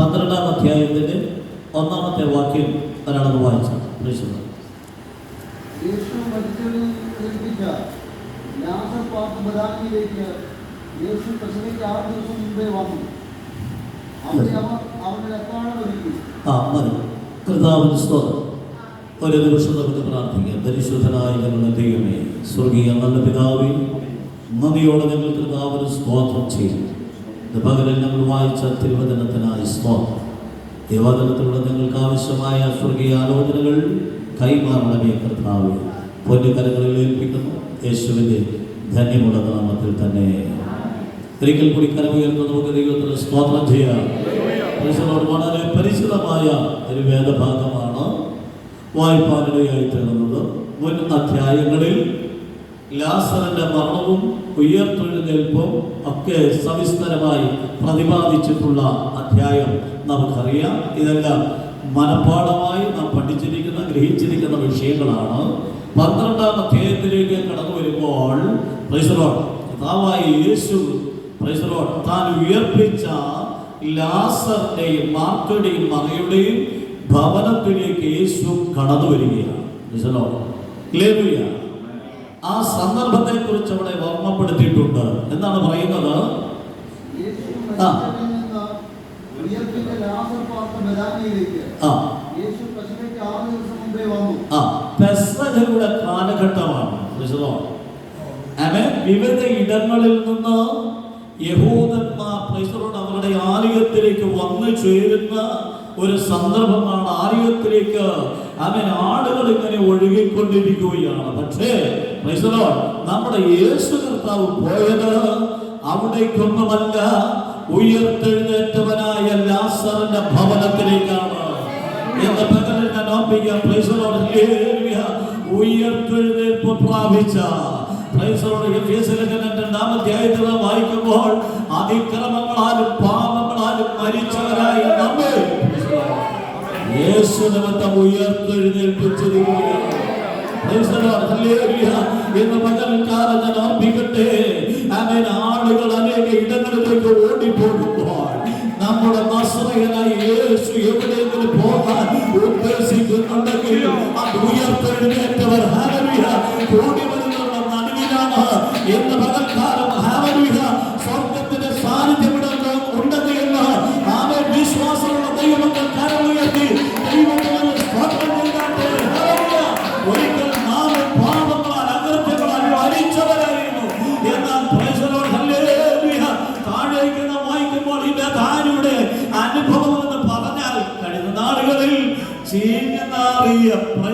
പന്ത്രണ്ടാം അധ്യായത്തിന്റെ ഒന്നാമത്തെ വാക്യം ഒരാളത് വായിച്ചു. പ്രശ്നം യേശു ആറ് ദിവസം മുമ്പേ വന്നു. ആ മതി. കർത്താവിന് സ്തോത്രം. ഒരു നിമിഷം നമുക്ക് പ്രാർത്ഥിക്കാം. പരിശുദ്ധനായ ഞങ്ങളുടെ ദൈവമേ സ്വർഗീയ നല്ല പിതാവേ നന്ദിയോടെ ഞങ്ങൾ കർത്താവിന് സ്തോത്രം ചെയ്യും ഇത് പകരം നമ്മൾ വായിച്ച തിരുവചനത്തിനായി സ്തോത്രം ഈ നിങ്ങൾക്ക് ആവശ്യമായ സ്വർഗീയ ആലോചനകൾ കൈമാറണമേ കർത്താവ്. പൊന്നുകരങ്ങളിൽ ഏൽപ്പിക്കുന്നു. യേശുവിന്റെ ധന്യമുള്ള നാമത്തിൽ തന്നെ. ഒരിക്കൽ കൂടി കരമുയർന്ന് നമുക്ക് ദൈവത്തിന് സ്തോത്രം ചെയ്യാം. പരിശുദ്ധനോട് വളരെ പരിചിതമായ ഒരു വേദഭാഗമാണ് വായ്പാനിടയായി തരുന്നത് മുൻ അധ്യായങ്ങളിൽ ലാസറിന്റെ മരണവും ഉയർത്തെഴുന്നേൽപ്പും ഒക്കെ സവിസ്തരമായി പ്രതിപാദിച്ചിട്ടുള്ള അധ്യായം നമുക്കറിയാം. ഇതെല്ലാം മനഃപ്പാഠമായി നാം പഠിച്ചിരിക്കുന്ന ഗ്രഹിച്ചിരിക്കുന്ന വിഷയങ്ങളാണ്. പന്ത്രണ്ടാം അധ്യായത്തിലേക്ക് കടന്നു വരുമ്പോൾ യേശു താൻ ഉയർപ്പിച്ച ലാസറിന്റെയും മാർക്കയുടെയും മകയുടെയും ഭവനത്തിലേക്ക് യേശു കടന്നു വരികയാണ്. ആ സന്ദർഭത്തെ കുറിച്ച് അവിടെ ഓർമ്മപ്പെടുത്തിയിട്ടുണ്ട്. എന്നാണ് പറയുന്നത്? കാലഘട്ടമാണ്. വിവിധ ഇടങ്ങളിൽ നിന്ന് യഹൂദന്മാർ അവരുടെ ആലയത്തിലേക്ക് വന്നു ചേരുന്ന ഒരു സന്ദർഭമാണ് ആലയത്തിലേക്ക്. അവൻ ആളുകൾ ഇങ്ങനെ ഒഴുകിക്കൊണ്ടിരിക്കുകയാണ്. പക്ഷേ നമ്മുടെ യേശു കർത്താവ് പോയത് അവിടേക്കൊന്നുമല്ല. ഉയർത്തെഴുന്നേറ്റവനായ ലാസറിന്റെ ഭവനത്തിലേക്കാണ്. നാം വായിക്കുമ്പോൾ അതിക്രമങ്ങളാലും പാപങ്ങളാലും മരിച്ചവരായ നമ്മെ പ്രൈസ് ദി ലോർഡ്. യേശു നിമിത്തം ഉയർത്തെഴുന്നേൽപ്പിച്ചിരിക്കുകയാണ്. ഇന്ന് പകൽക്കാലം ഞാൻ ഓർമ്മിക്കട്ടെ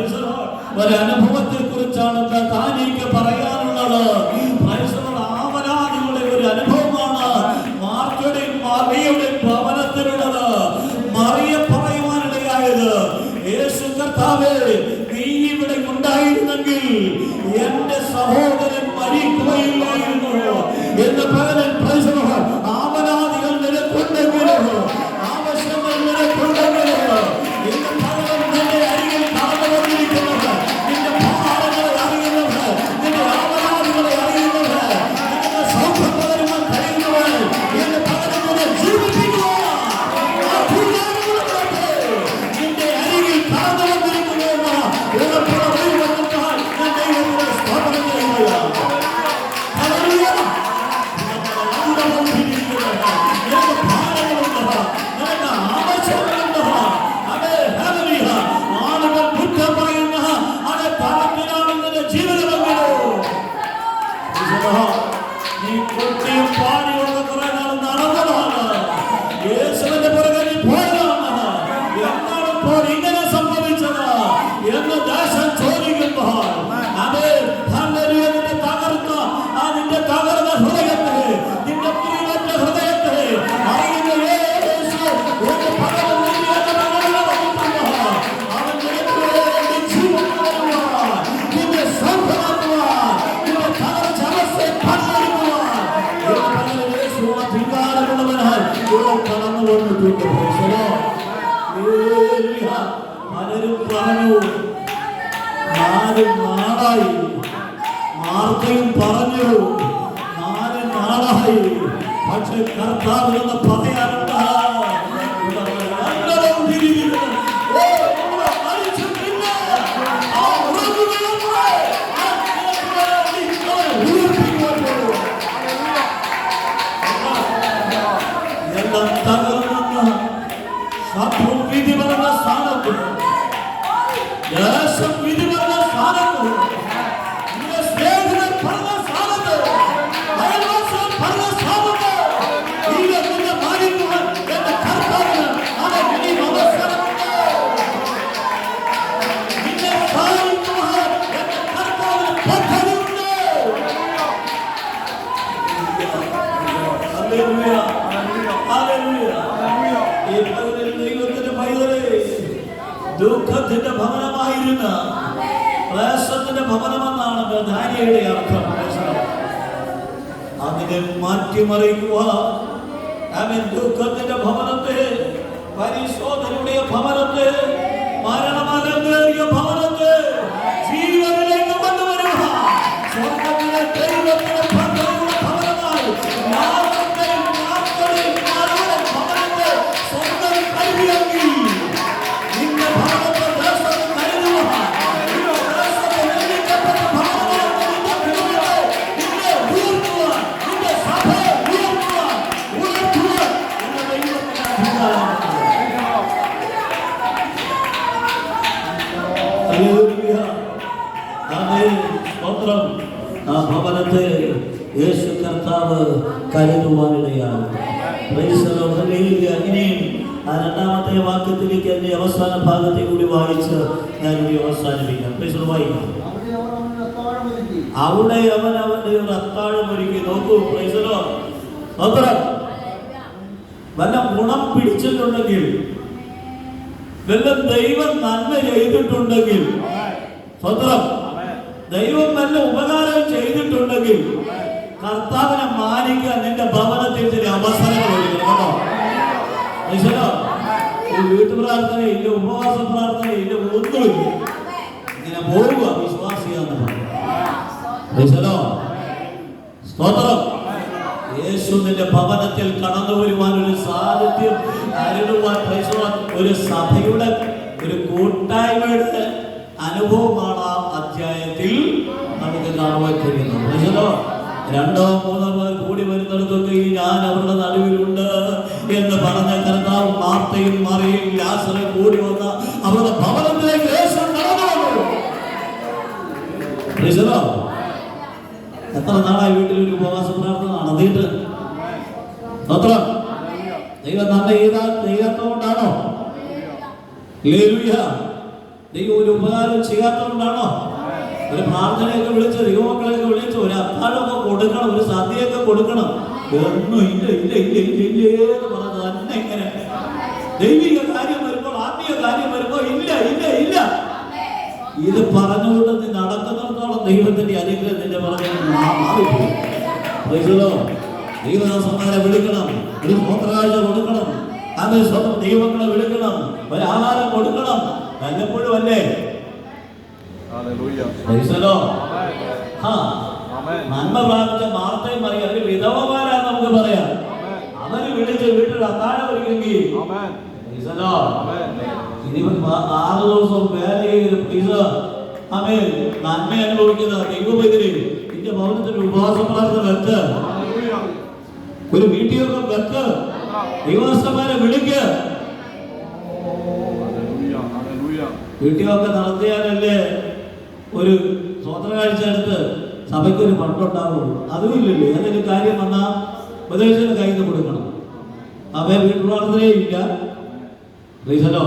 the Lord. ഒരനുഭവത്തെ കുറിച്ചാണ് താനിക്ക് പറയാനുള്ളത് Lord. ഒരു അനുഭവമാണ് മാർക്കയുടെയും മറിയയുടെയും ഭവനത്തിലുള്ളത് മറിയ പറയുവാനിടയായത് കർത്താവേ നീ ഇവിടെ ഉണ്ടായിരുന്നെങ്കിൽ എന്റെ സഹോദരൻ നാല് നാടായി മാർഗയും പറഞ്ഞു നാല് നാടായി പക്ഷെ കർത്താവിനെന്ന് പറയാറുണ്ട് Yes, I'm with you. ദുഃഖത്തിന്റെ ഭവനമായിരുന്ന പ്രയാസത്തിന്റെ ഭവനമെന്നാണ് ബഥാനിയയുടെ അർത്ഥം. അതിനെ മാറ്റിമറിക്കുവാൻ അവൻ ദുഃഖത്തിന്റെ ഭവനത്തെ പരിശോധനയുടെ ഭവനത്തെ ആ രണ്ടാമത്തെ വാക്യത്തിലേക്ക് എന്റെ അവസാന ഭാഗത്തെ കൂടി വായിച്ച് ഞാൻ ഇവിടെ അവസാനിപ്പിക്കാം. വായിക്കാം അവിടെ അവൻ അവന്റെ ഒരു അത്താഴം ഒരുക്കി നോക്കൂ പ്രൈസലോ. സ്തോത്രം. വല്ല ഗുണം പിടിച്ചിട്ടുണ്ടെങ്കിൽ വല്ല ദൈവം നന്മ ചെയ്തിട്ടുണ്ടെങ്കിൽ സ്വത്രം ദൈവം നല്ല ഉപകാരം ചെയ്തിട്ടുണ്ടെങ്കിൽ കർത്താവിനെ മാനിക്കാൻ നിന്റെ ഭവനത്തിൽ ചില അവസരങ്ങൾ കേട്ടോ ഈശ്വരോ, ഈ വീട്ടു പ്രാർത്ഥന ഇല്ല ഉപവാസ പ്രാർത്ഥന ഇല്ല ഒന്നുമില്ല. ഇങ്ങനെ പോവുക വിശ്വാസിയാന്ന് പറഞ്ഞു. സ്തോത്രം. യേശുവിന്റെ ഭവനത്തിൽ കടന്നു വരുവാൻ ഒരു സാന്നിധ്യം അരുളുവാൻ ഒരു സഭയുടെ ഒരു കൂട്ടായ്മയുടെ അനുഭവമാണ് ആ അധ്യായത്തിൽ നമുക്ക് കാണുവാൻ കഴിയുന്നത്. രണ്ടോ മൂന്നോ കൂടി വരുന്നിടത്തൊക്കെ ഈ ഞാൻ അവരുടെ നടുവിലുണ്ട് എന്ന് പറഞ്ഞ മാർത്തയും മറിയും ലാസറും കൂടി വന്ന അവരുടെ ഭവനത്തിലേക്ക് എത്ര നാളായി വീട്ടിൽ ഒരു ഉപവാസ പ്രാർത്ഥന നടത്തിയിട്ട് സ്തോത്രം ദൈവം നല്ല ചെയ്ത ചെയ്യാത്തതുകൊണ്ടാണോ. ദൈവം ഒരു ഉപകാരം ചെയ്യാത്തതുകൊണ്ടാണോ ഒരു പ്രാർത്ഥനയൊക്കെ വിളിച്ച് ദൈവമക്കളെയൊക്കെ വിളിച്ച് ഒരു അത്താഴമൊക്കെ കൊടുക്കണം ഒരു സദ്യയൊക്കെ കൊടുക്കണം. ഒന്നും ഇല്ല ഇല്ല ഇല്ല ഇല്ല ഇല്ല എന്ന് പറഞ്ഞത് തന്നെ ഇങ്ങനെ. ദൈവിക കാര്യം വരുമ്പോൾ ആത്മീയ കാര്യം വരുമ്പോൾ ഇല്ല ഇല്ല ഇല്ല. ഇത് പറഞ്ഞുകൊണ്ട് നീ നടക്കുന്നിടത്തോളം ദൈവത്തിന്റെ അനുഗ്രഹം നിന്റെ പറഞ്ഞോ ദൈവദാസന്മാരെ വിളിക്കണം. ഒരു സ്വോത്രകാഴ്ച കൊടുക്കണം. അത് സ്വന്തം ദൈവങ്ങളെ വിളിക്കണം. ഒരു ആഹാരം കൊടുക്കണം. വല്ലപ്പോഴും അല്ലേ. നന്മ പ്രാപിച്ച വാർത്തയും പറയാം അവർ വിധവമാരാ നമുക്ക് പറയാം. അവർ വിളിച്ച് വീട്ടിൽ അത്താഴം ഒരുങ്ങി ആ- ആറ് ദിവസം വേല ചെയ്ത് പ്ലീസ് അമേ നന്മ അനുഭവിക്കുന്ന ദൈവപൈതരി നിന്റെ ഭവനത്തിൽ ഉപവാസ പ്രാർത്ഥന വെക്ക് ഒരു വീട്ടിലൊക്കെ വെക്ക് ദൈവസ്ഥമാരെ വിളിക്ക്. വീട്ടിലൊക്കെ നടത്തിയാലല്ലേ ഒരു സ്വതന്ത്ര കാഴ്ച എടുത്ത് സഭയ്ക്ക് ഒരു പണ്ടുണ്ടാകുള്ളൂ അതും ഇല്ലല്ലോ. ഏതൊരു കാര്യം വന്നാൽ ഉപദേശത്തിന് കയ്യിൽ നിന്ന് കൊടുക്കണം. അവയെ വീട്ടു ഇല്ല റീസലോ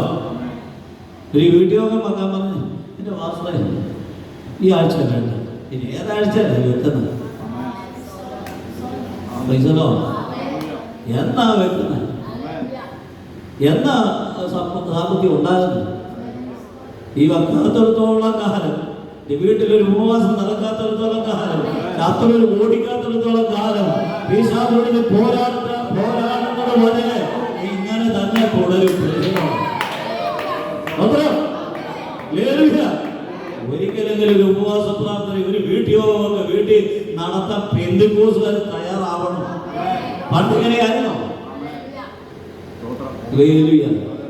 ഒരു വീഡിയോ വെക്കാൻ പറഞ്ഞ് എന്റെ വാസ്തവ ഈ ആഴ്ച വേണ്ട. ഇനി ഏതാഴ്ച വെക്കുന്നത്? റീസലോ എന്നാ വെക്കുന്നത്? എന്നാ സമ്പ- സാമ്പത്തികം ഉണ്ടാകുന്നത്? ഈ വക്കാത്തിടത്തോളം കാലം ഈ വീട്ടിലൊരു ഉപവാസം നടക്കാത്തിടത്തോളം കാലം രാത്രിയിൽ ഓടിക്കാത്തിടത്തോളം കാലം പീശാദോടിന് പോരാട്ട പോരാടുന്നത് വരെ തുടരും മാത്രം. ഒരിക്കലെങ്കിലും ഒരു ഉപവാസ പ്രാർത്ഥന ഒരു വീട്ടിയോഗമൊക്കെ വീട്ടിൽ നടത്താൻ പെന്തുകോസുകാർ തയ്യാറാവണം. പണ്ട് ഇങ്ങനെയായിരുന്നോ.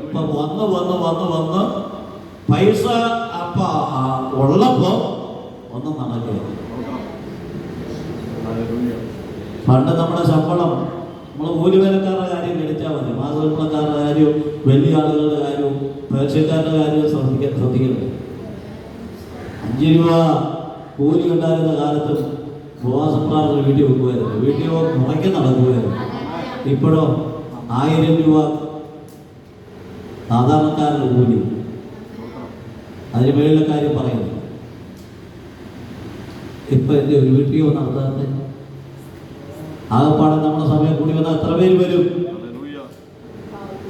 ഇപ്പൊ വന്ന് വന്ന് വന്ന് വന്ന് പൈസ അപ്പ ഉള്ളപ്പോ ഒന്നും നടക്കില്ല. പണ്ട് നമ്മുടെ ശമ്പളം നമ്മൾ കൂലിവേലക്കാരുടെ കാര്യം എടുത്താൽ മതി. മാതൃപ്പണക്കാരുടെ കാര്യം കാര്യവും വലിയ ആളുകളുടെ കാര്യവും പേർഷ്യക്കാരുടെ കാര്യവും ശ്രദ്ധിക്കാൻ ശ്രദ്ധിക്കരുത്. അഞ്ച് രൂപ കൂലി ഉണ്ടായിരുന്ന കാലത്തും ഉപവാസപ്രാർത്ഥന വീട്ടിൽ വെക്കുമായിരുന്നു വീട്ടിൽ മുറയ്ക്ക് നടക്കുമായിരുന്നു. ഇപ്പോഴോ ആയിരം രൂപ സാധാരണക്കാരുടെ കൂലി. അതിന് മേളിലെ കാര്യം പറയുന്നു. ഇപ്പൊ എന്റെ ഒരു വീട്ടിൽ നടത്താത്ത ആകപ്പാടെ നമ്മുടെ സമയം കൂടി വന്നാൽ എത്ര പേര് വരും?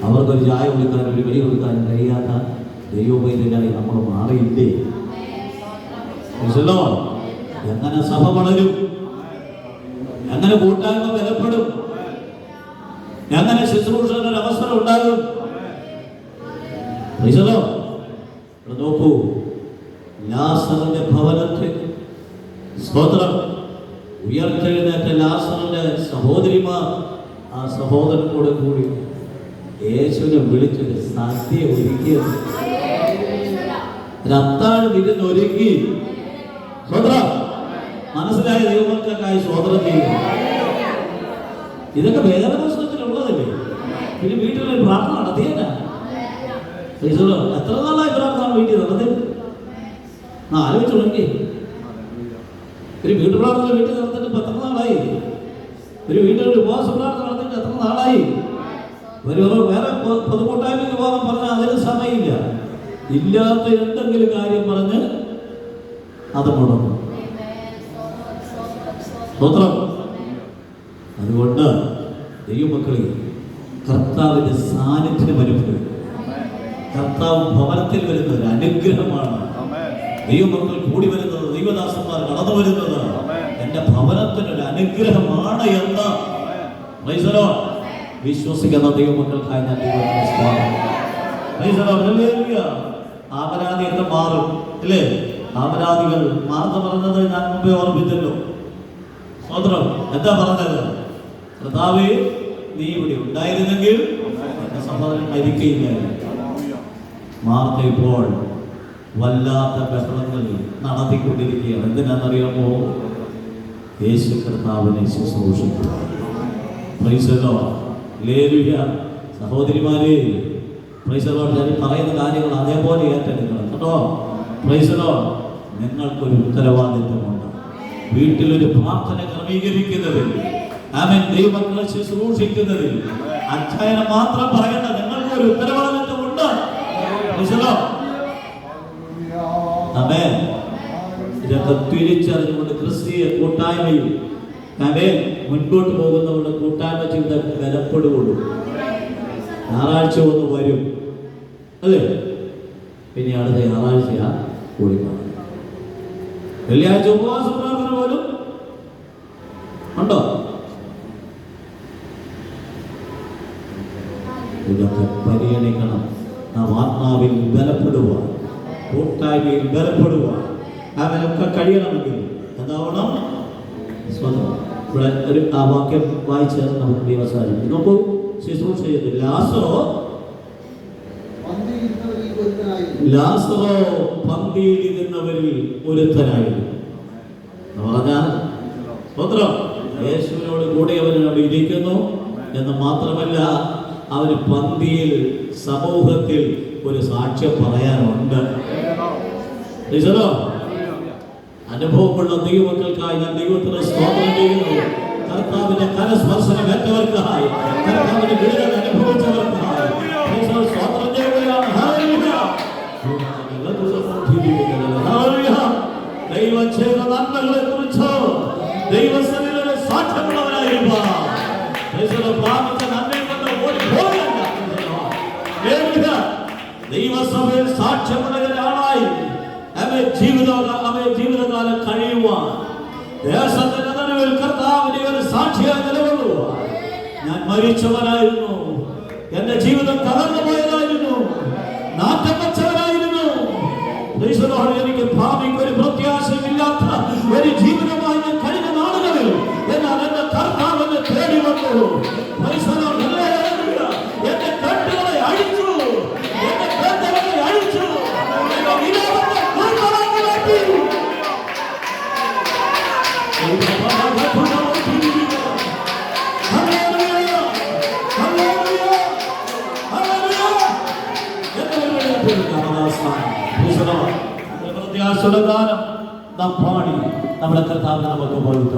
അവർക്കൊരു ചായ കൊടുക്കാനും ഒരു കടി കൊടുക്കാനും കഴിയാത്ത ദൈവപൈതലായി നമ്മൾ മാറിയില്ലേ? മനസ്സിലോ എങ്ങനെ സഭ വളരും? എങ്ങനെ കൂട്ടായ്മ ബലപ്പെടും? എങ്ങനെ ശുശ്രൂഷകളുടെ അവസരം ഉണ്ടാകും? മനസ്സിലോ നോക്കൂ. ലാസറിന്റെ ഭവനത്തിൽ സ്തോത്രം. ഉയർത്തെഴുന്നേറ്റ ലാസറിന്റെ സഹോദരിമാർ ആ സഹോദരനോട് കൂടി യേശുവിനെ വിളിച്ചൊരു സദ്യ ഒരുക്കിയത് രത്താഴ് വിരുന്ന് ഒരുക്കി. മനസ്സിലായ ദൈവങ്ങൾക്കായി സ്വതന്ത്രം ചെയ്യുന്നു ഇതൊക്കെ വേദനപുസ്തകത്തിലുള്ളതല്ലേ പിന്നെ വീട്ടിലൊരു പ്രാർത്ഥന നടത്തിയല്ല എത്ര നാളായി പ്രാർത്ഥന വീട്ടിൽ നടത്തി? ആലോചിച്ചു നോക്കി ഒരു വീട് പ്രാർത്ഥന വീട്ടിൽ നടത്തിട്ട് ഇപ്പൊ എത്ര നാളായി? ഒരു വീട്ടിൽ ഒരു ഉപവാസ പ്രാർത്ഥന നടത്തിട്ട് എത്ര നാളായി? ഒരു വേറെ പൊതുക്കൂട്ടായ്മ പോകാൻ പറഞ്ഞാൽ അതിന് സമയമില്ല. ഇല്ലാത്ത എന്തെങ്കിലും കാര്യം പറഞ്ഞ് അത് മുടങ്ങും. അതുകൊണ്ട് ദൈവമക്കളെ കർത്താവിന്റെ സാന്നിധ്യം അനുഭവിക്കും കർത്താവ് ഭവനത്തിൽ വരുന്ന ഒരു അനുഗ്രഹമാണ്. ദൈവമക്കൾ കൂടി വരുന്നത് ദൈവദാസന്മാർ കടന്നു വരുന്നത്. എന്റെ ഭവനത്തിനൊരു അനുഗ്രഹമാണ് എന്ന്. വിശ്വസിക്കുന്ന ദൈവമക്കൾക്കായി ഞാൻ. Hallelujah. ആപരാധിയൊക്കെ മാറും. അല്ലേ? ആപരാധികൾ മാർന്ന് പറഞ്ഞത് ഞാൻ മുമ്പേ ഓർമ്മിച്ചല്ലോ. സ്വതന്ത്രം എന്താ പറഞ്ഞത്? കർത്താവേ നീ ഇവിടെ ഉണ്ടായിരുന്നെങ്കിൽ സഹോദരൻ മരിക്കുകയില്ല മാർത്ത ഇപ്പോൾ വല്ലാത്ത ബഹളങ്ങൾ നടത്തിക്കൊണ്ടിരിക്കുകയാണ്. എന്തിനാണെന്നറിയാമോ? യേശു കർത്താവിനെ ശുശ്രൂഷിക്കുക. പ്രൈസലോ ലേലുയ സഹോദരിമാരെ പ്രൈസലോ ഞാൻ പറയുന്ന കാര്യങ്ങൾ അതേപോലെ ഏറ്റെടുക്കണം കേട്ടോ. പ്രൈസലോ നിങ്ങൾക്കൊരു ഉത്തരവാദിത്വമുണ്ട്. വീട്ടിലൊരു പ്രാർത്ഥന ക്രമീകരിക്കുന്നതിൽ ആമൻ ദൈവങ്ങളെ ശുശ്രൂഷിക്കുന്നതിൽ അധ്യയനം മാത്രം പറയണ്ട നിങ്ങൾക്കൊരു ഉത്തരവാദിത്വമുണ്ട്. പ്രൈസലോ തിരിച്ചറിഞ്ഞുകൊണ്ട് ക്രിസ്തീയ കൂട്ടായ്മയിൽ തന്നെ മുൻപോട്ട് പോകുന്നവരുടെ കൂട്ടായ്മ ചിന്ത ബലപ്പെടുകയുള്ളൂ ഞായറാഴ്ച ഒന്ന് വരും. അല്ലേ? പിന്നെ അടുത്ത ഞായറാഴ്ച കൂടി വെള്ളിയാഴ്ച ഉപവാസ പ്രാർത്ഥന പോലും ഉണ്ടോ? ഇതൊക്കെ പരിഗണിക്കണം. നാം ആത്മാവിൽ ബലപ്പെടുവാൻ കൂട്ടായ്മയിൽ ബലപ്പെടുവാൻ. അവനൊക്കെ കഴിയണമെങ്കിൽ എന്താവണം സ്വന്തം ഇവിടെ ഒരു ആ വാക്യം വായിച്ച് നമുക്ക് വ്യവസായം നോക്കൂ ശുശ്രൂഷ ചെയ്ത് ലാസോ ലാസോ പന്തിയിൽ ഇരുന്നവരിൽ ഒരുത്തനായിരുന്നു. പറഞ്ഞാൽ സ്തോത്രം. യേശുവിനോട് കൂടെ അവനോട് ഇരിക്കുന്നു. എന്ന് മാത്രമല്ല അവന് പന്തിയിൽ സമൂഹത്തിൽ ഒരു സാക്ഷ്യം പറയാനുണ്ട്. അനുഭവമുള്ള ദൈവമക്കൾക്കായി ഞാൻ ദൈവത്തിന് സ്തോത്രം ചെയ്യുന്നു. കർത്താവിന്റെ കരസ്പർശനം ഏറ്റവർക്കായി കർത്താവിന്റെ വിടുതൽ അനുഭവിച്ചവർക്കായി. ഹല്ലേലൂയ. ദൈവം ചെയ്ത നന്മകളെ കുറിച്ച് ദൈവസന്നിധിയിലെ സാക്ഷ്യമുള്ളവരായിരിക്കാം പ്രാപിച്ച നന്മയിൽ കൊണ്ട് ഓടി പോകണ്ട. ദൈവസഭയിൽ സാക്ഷ്യമുള്ള ഒരാളായി. അവൻ ജീവിത അവൻ ജീവിതകാലം കഴിയുവാൻ ദേശത്തിന്റെ നടുവിൽ കർത്താവിനെ ഒരു സാക്ഷിയായി നിലകൊള്ളുവാൻ ഞാൻ മരിച്ചവനായിരുന്നു. എന്റെ ജീവിതം തകർന്നു പോയതായിരുന്നു. നാട്ടം വെച്ചവനായിരുന്നു. എനിക്ക് ഭാവിക്ക് সাবধানতা অবহিত